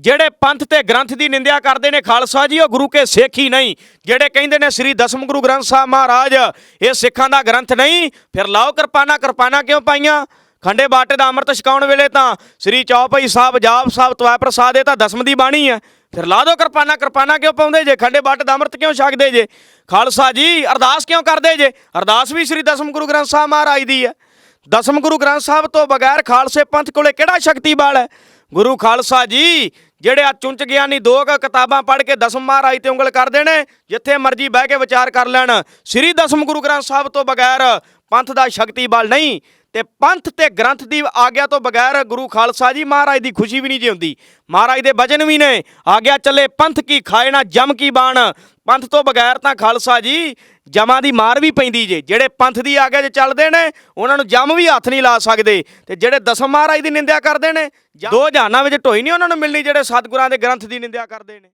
ਜਿਹੜੇ ਪੰਥ ਤੇ ਗ੍ਰੰਥ ਦੀ ਨਿੰਦਿਆ ਕਰਦੇ ਨੇ ਖਾਲਸਾ ਜੀ, ਉਹ ਗੁਰੂ ਕੇ ਸਿੱਖ ਹੀ ਨਹੀਂ। ਜਿਹੜੇ ਕਹਿੰਦੇ ਨੇ ਸ੍ਰੀ ਦਸਮ ਗੁਰੂ ਗ੍ਰੰਥ ਸਾਹਿਬ ਮਹਾਰਾਜ, ਇਹ ਸਿੱਖਾਂ ਦਾ ਗ੍ਰੰਥ ਨਹੀਂ। ਫਿਰ ਲਾਓ ਕਿਰਪਾਨਾ ਕਿਰਪਾਨਾ ਕਿਉਂ ਪਾਈਆਂ? ਖੰਡੇ ਬਾਟੇ ਦਾ ਅੰਮ੍ਰਿਤ ਛਕਾਉਣ ਵੇਲੇ ਤਾਂ ਸ੍ਰੀ ਚੌਪਈ ਸਾਹਿਬ, ਜਾਪ ਸਾਹਿਬ, ਤਵੈ ਪ੍ਰਸਾਦ, ਇਹ ਤਾਂ ਦਸਮ ਦੀ ਬਾਣੀ ਹੈ। ਫਿਰ ਲਾ ਦਿਓ ਕਿਰਪਾਨਾ ਕਿਰਪਾਨਾ ਕਿਉਂ ਪਾਉਂਦੇ ਜੇ? ਖੰਡੇ ਬਾਟੇ ਦਾ ਅੰਮ੍ਰਿਤ ਕਿਉਂ ਛਕਦੇ ਜੇ? ਖਾਲਸਾ ਜੀ, ਅਰਦਾਸ ਕਿਉਂ ਕਰਦੇ ਜੇ? ਅਰਦਾਸ ਵੀ ਸ੍ਰੀ ਦਸਮ ਗੁਰੂ ਗ੍ਰੰਥ ਸਾਹਿਬ ਮਹਾਰਾਜ ਦੀ ਹੈ। ਦਸਮ ਗੁਰੂ ਗ੍ਰੰਥ ਸਾਹਿਬ ਤੋਂ ਬਗੈਰ ਖਾਲਸੇ ਪੰਥ ਕੋਲੇ ਕਿਹੜਾ ਸ਼ਕਤੀ ਬਲ ਹੈ? ਗੁਰੂ ਖਾਲਸਾ ਜੀ ਜਿਹੜੇ ਆ ਚੁੰਚ ਗਿਆਨੀ ਦੋ ਕੁ ਕਿਤਾਬਾਂ ਪੜ੍ਹ ਕੇ ਦਸਮ ਮਹਾਰਾਜ ਤੇ ਉਂਗਲ ਕਰਦੇ ਨੇ, ਜਿੱਥੇ ਮਰਜ਼ੀ ਬਹਿ ਕੇ ਵਿਚਾਰ ਕਰ ਲੈਣ। ਸ੍ਰੀ ਦਸਮ ਗੁਰੂ ਗ੍ਰੰਥ ਸਾਹਿਬ ਤੋਂ ਬਗੈਰ ਪੰਥ ਦਾ ਸ਼ਕਤੀ ਬਲ ਨਹੀਂ ਤੇ ਪੰਥ ਤੇ ਗ੍ਰੰਥ ਦੀ ਆਗਿਆ ਤੋਂ ਬਗੈਰ ਗੁਰੂ ਖਾਲਸਾ ਜੀ ਮਹਾਰਾਜ ਦੀ ਖੁਸ਼ੀ ਵੀ ਨਹੀਂ ਜੀ ਹੁੰਦੀ। ਮਹਾਰਾਜ ਦੇ ਵਜਨ ਵੀ ਨੇ। ਆਗਿਆ ਚੱਲੇ ਪੰਥ ਕੀ ਖਾਏ ਨਾ ਜਮ ਕੀ ਬਾਣ। ਪੰਥ ਤੋਂ ਬਗੈਰ ਤਾਂ ਖਾਲਸਾ ਜੀ ਜਮਾਂ ਦੀ ਮਾਰ ਵੀ ਪੈਂਦੀ ਜੇ। ਜਿਹੜੇ ਪੰਥ ਦੀ ਆਗਿਆ 'ਚ ਚੱਲਦੇ ਨੇ, ਉਹਨਾਂ ਨੂੰ ਜਮ ਵੀ ਹੱਥ ਨਹੀਂ ਲਾ ਸਕਦੇ। ਤੇ ਜਿਹੜੇ ਦਸਮ ਮਹਾਰਾਜ ਦੀ ਨਿੰਦਿਆ ਕਰਦੇ ਨੇ, ਦੋ ਜਹਾਨਾਂ ਵਿੱਚ ਢੋਈ ਨਹੀਂ ਉਹਨਾਂ ਨੂੰ ਮਿਲਣੀ ਜਿਹੜੇ ਸਤਿਗੁਰਾਂ ਦੇ ਗ੍ਰੰਥ ਦੀ ਨਿੰਦਿਆ ਕਰਦੇ ਨੇ।